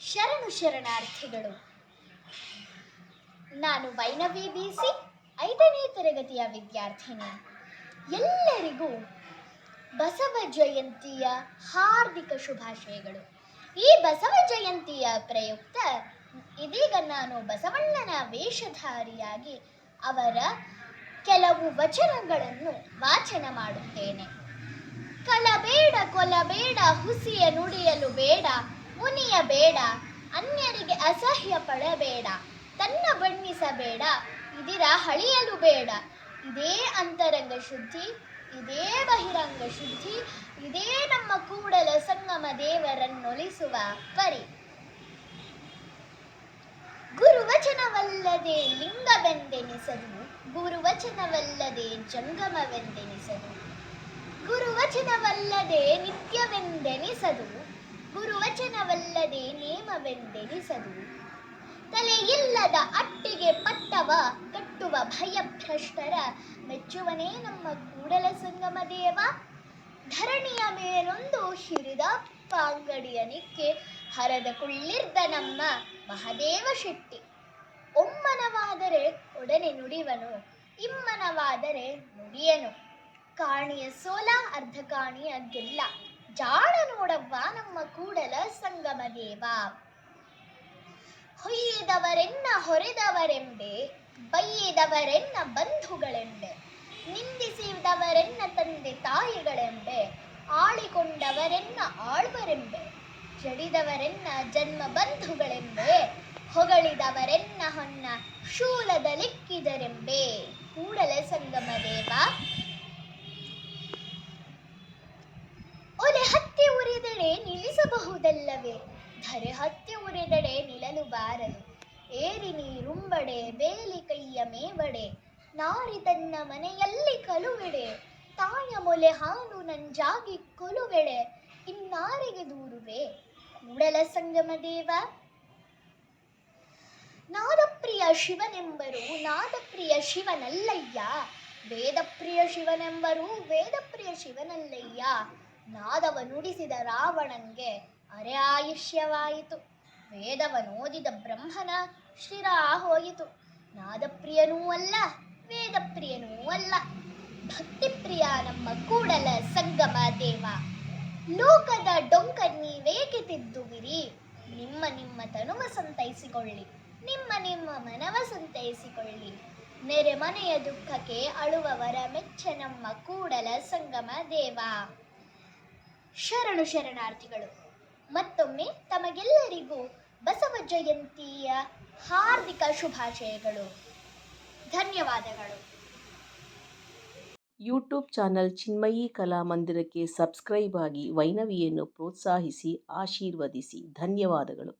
ಶರಣು ಶರಣಾರ್ಥಿಗಳು. ನಾನು ವೈನವಿ ಬಿಸಿ ಐದನೇ ತರಗತಿಯ ವಿದ್ಯಾರ್ಥಿನಿ. ಎಲ್ಲರಿಗೂ ಬಸವ ಜಯಂತಿಯ ಹಾರ್ದಿಕ ಶುಭಾಶಯಗಳು. ಈ ಬಸವ ಜಯಂತಿಯ ಪ್ರಯುಕ್ತ ಇದೀಗ ನಾನು ಬಸವಣ್ಣನ ವೇಷಧಾರಿಯಾಗಿ ಅವರ ಕೆಲವು ವಚನಗಳನ್ನು ವಾಚನ ಮಾಡುತ್ತೇನೆ. ಕಲಬೇಡ, ಕೊಲಬೇಡ, ಹುಸಿಯ ನುಡಿಯಲು ಬೇಡ. ಮುನಿಯ ಬೇಡ, ಅನ್ಯರಿಗೆ ಅಸಹ್ಯ ಪಡಬೇಡ, ತನ್ನ ಬಣ್ಣಿಸಬೇಡ, ಇದಿರ ಹಳಿಯಲು ಬೇಡ. ಇದೇ ಅಂತರಂಗ ಶುದ್ಧಿ, ಇದೇ ಬಹಿರಂಗ ಶುದ್ಧಿ, ಇದೇ ನಮ್ಮ ಕೂಡಲ ಸಂಗಮ ದೇವರನ್ನೊಲಿಸುವ ಪರಿ. ಗುರುವಚನವಲ್ಲದೆ ಲಿಂಗವೆಂದೆನಿಸದು, ಗುರುವಚನವಲ್ಲದೆ ಜಂಗಮವೆಂದೆನಿಸದು. ಗುರುವಚನವಲ್ಲದೆ ನಿತ್ಯವೆಂದೆನಿಸದು ಗುರುವಚನವಲ್ಲದೆ ನೇಮವೆಂದೆನಿಸದು. ತಲೆಯಿಲ್ಲದ ಅಟ್ಟಿಗೆ ಪಟ್ಟವ, ಕಟ್ಟುವ ಭಯಭ್ರಷ್ಟರ, ಮೆಚ್ಚುವನೇ ನಮ್ಮ ಕೂಡಲ ಸಂಗಮ ದೇವ. ಧರಣಿಯ ಮೇಲೊಂದು ಹಿರಿದ ಪಾಂಗಡಿಯ ನಿಕ್ಕೆ ಹರದ ಕುಳ್ಳಿರ್ದ ನಮ್ಮ ಮಹದೇವ ಶೆಟ್ಟಿ. ಒಮ್ಮನವಾದರೆ ಒಡನೆ ನುಡಿವನು, ಇಮ್ಮನವಾದರೆ ನುಡಿಯನು. ಕಾಣಿಯ ಸೋಲ, ಅರ್ಧ ಕಾಣಿಯ ಗೆಲ್ಲ. ಜಾಣ ನೋಡವ್ವ ನಮ್ಮ ಕೂಡಲ ಸಂಗಮ ದೇವ ಹೊಯ್ಯದವರೆನ್ನ ಹೊರೆದವರೆಂಬೆ, ಬೈಯದವರೆನ್ನ ಬಂಧುಗಳೆಂಬೆ, ನಿಂದಿಸಿದವರೆನ್ನ ತಂದೆ ತಾಯಿಗಳೆಂಬೆ, ಆಳಿಕೊಂಡವರೆನ್ನ ಆಳ್ವರೆಂಬೆ, ಜಡಿದವರೆನ್ನ ಜನ್ಮ ಬಂಧುಗಳೆಂಬೆ, ಹೊಗಳಿದವರೆನ್ನ ಹೊನ್ನ ಶೂಲದಲಿಕ್ಕಿದರೆಂಬೆ ಕೂಡಲ ಸಂಗಮ ದೇವ ಒಲೆ ಹತ್ತಿ ಉರಿದಡೆ ನಿಲ್ಲಿಸಬಹುದಲ್ಲವೇ ಧರೆ ಹತ್ತಿ ಉರಿದಡೆ ನಿಲ್ಲಲು ಬಾರದು ಏರಿ ನೀರುಂಬಡೆ, ಬೇಲಿ ಕೈಯ ಮೇವಡೆ. ನಾರಿ ತನ್ನ ಮನೆಯಲ್ಲಿ ಕಲುವೆಡೆ. ತಾಯ ಮೊಲೆ ಹಾಲು ನಂಜಾಗಿ ಕೊಲುವೆಡೆ. ಇನ್ನಾರಿಗೆ ದೂರುವೆ? ಕೂಡಲ ಸಂಗಮ ದೇವ. ನಾದಪ್ರಿಯ ಶಿವನೆಂಬರು ನಾದಪ್ರಿಯ ಶಿವನಲ್ಲಯ್ಯ. ವೇದಪ್ರಿಯ ಶಿವನೆಂಬರು ವೇದಪ್ರಿಯ ಶಿವನಲ್ಲಯ್ಯ. ನಾದವ ನುಡಿಸಿದ ರಾವಣನ್ಗೆ ಅರೆ ಆಯುಷ್ಯವಾಯಿತು ವೇದವನೋದಿದ ಬ್ರಹ್ಮನ ಶಿರಾ ಹೋಯಿತು. ನಾದಪ್ರಿಯನೂ ಅಲ್ಲ, ವೇದಪ್ರಿಯನೂ ಅಲ್ಲ. ಭಕ್ತಿಪ್ರಿಯ ನಮ್ಮ ಕೂಡಲ ಸಂಗಮ ದೇವ. ಲೋಕದ ಡೊಂಕ ನೀವೇಕೆ ತಿದ್ದುವಿರಿ ನಿಮ್ಮ ನಿಮ್ಮ ತನುವ ಸಂತೈಸಿಕೊಳ್ಳಿ, ನಿಮ್ಮ ನಿಮ್ಮ ಮನವ ಸಂತೈಸಿಕೊಳ್ಳಿ. ನೆರೆ ಮನೆಯ ದುಃಖಕ್ಕೆ ಅಳುವವರ ಮೆಚ್ಚ ನಮ್ಮ ಕೂಡಲ ಸಂಗಮ ದೇವ. ಶರಣು ಶರಣಾರ್ಥಿಗಳು, ಮತ್ತೊಮ್ಮೆ ತಮಗೆಲ್ಲರಿಗೂ ಬಸವ ಜಯಂತಿಯ ಹಾರ್ದಿಕ ಶುಭಾಶಯಗಳು. ಧನ್ಯವಾದಗಳು. ಯೂಟ್ಯೂಬ್ ಚಾನಲ್ ಚಿನ್ಮಯಿ ಕಲಾ ಮಂದಿರಕ್ಕೆ ಸಬ್ಸ್ಕ್ರೈಬ್ ಆಗಿ ವೈನವಿಯನ್ನು ಪ್ರೋತ್ಸಾಹಿಸಿ, ಆಶೀರ್ವದಿಸಿ. ಧನ್ಯವಾದಗಳು.